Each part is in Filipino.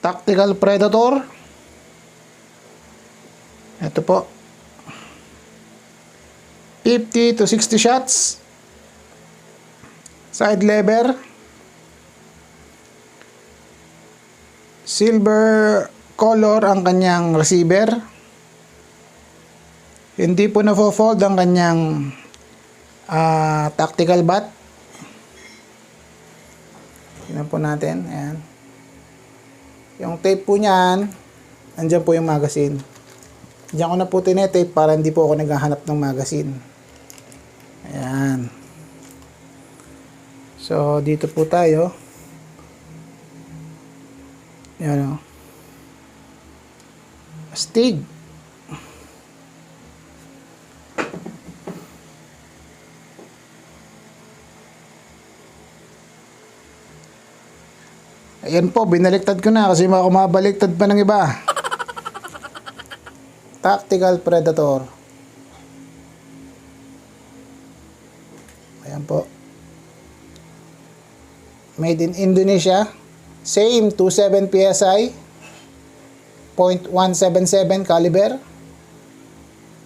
Tactical Predator. Ito po. 50 to 60 shots. Side lever. Silver color ang kanyang receiver. Hindi po na-fold ang kanyang ah, tactical bat. Tingnan po natin. Ayan. Yung tape po niyan, andyan po yung magazine. Diyan ko na po tinetape para hindi po ako naghahanap ng magazine. Ayan. So, dito po tayo. Ayan o. Astig. Ayan po, binaliktad ko na kasi baka mabaliktad pa ng iba. Tactical Predator. Ayan po. Made in Indonesia. Same 27 PSI. .177 caliber.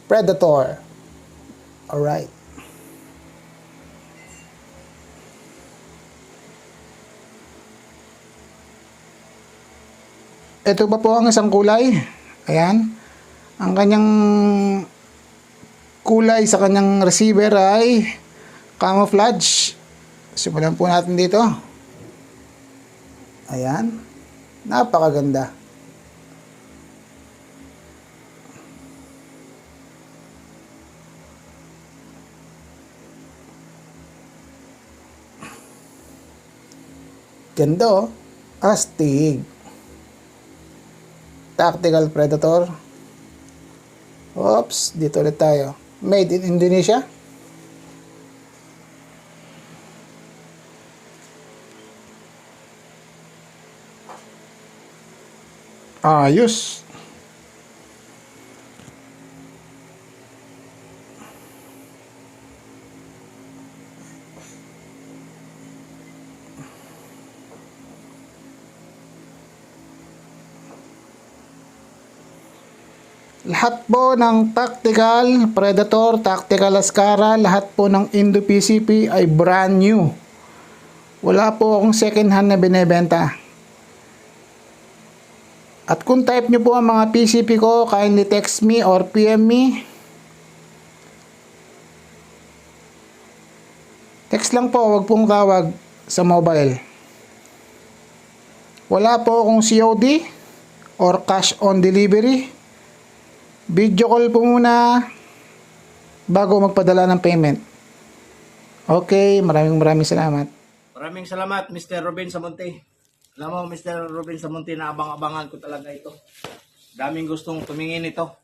Predator. Alright. Ito pa po ang isang kulay. Ayan. Ang kanyang kulay sa kanyang receiver ay camouflage. Simulan po natin dito. Ayan. Napakaganda. Ganda oh. Astig. Tactical Predator. Oops, dito ulit tayo. Made in Indonesia. Ayos. Lahat po ng Tactical Predator, Tactical Ascara, lahat po ng Indo PCP ay brand new. Wala po akong second hand na binebenta. At kung type nyo po ang mga PCP ko, kindly text me or PM me. Text lang po, wag pong tawag sa mobile. Wala po akong COD or cash on delivery. Video call po muna bago magpadala ng payment. Okay, maraming maraming salamat. Maraming salamat, Mr. Robin Samonte. Alam mo, Mr. Robin Samonte, na abang-abangan ko talaga ito. Daming gustong tumingin ito.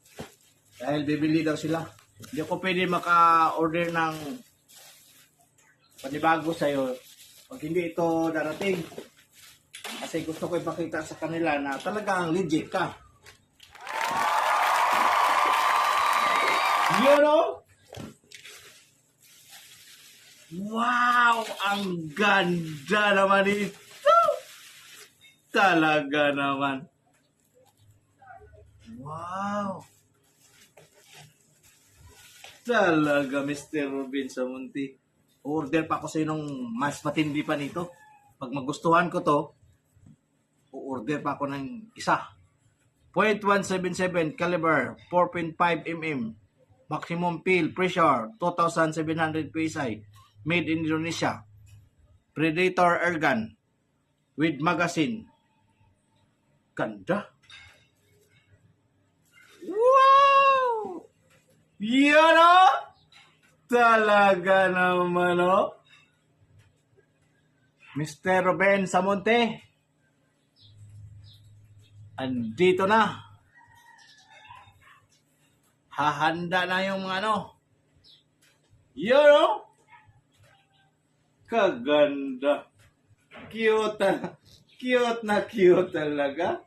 Dahil bibili daw sila. Hindi ako pwede maka-order ng panibago sa'yo pag hindi ito darating. Kasi gusto ko ipakita sa kanila na talagang legit ka. You know? Wow! Ang ganda naman ito! Talaga naman. Wow! Talaga, Mr. Robin Samunti. Order pa ako sa'yo ng mas matindi pa nito. Pag magustuhan ko to, order pa ako ng isa. .177 caliber, 4.5 mm. Maximum peel pressure, 2,700 PSI. Made in Indonesia. Predator airgun with magazine. Ganda. Wow! Yan o! Talaga naman o. Mr. Ruben Samonte. Andito na. Hahanda na yung mga ano. Yun o. Kaganda. Cute. Cute na cute talaga.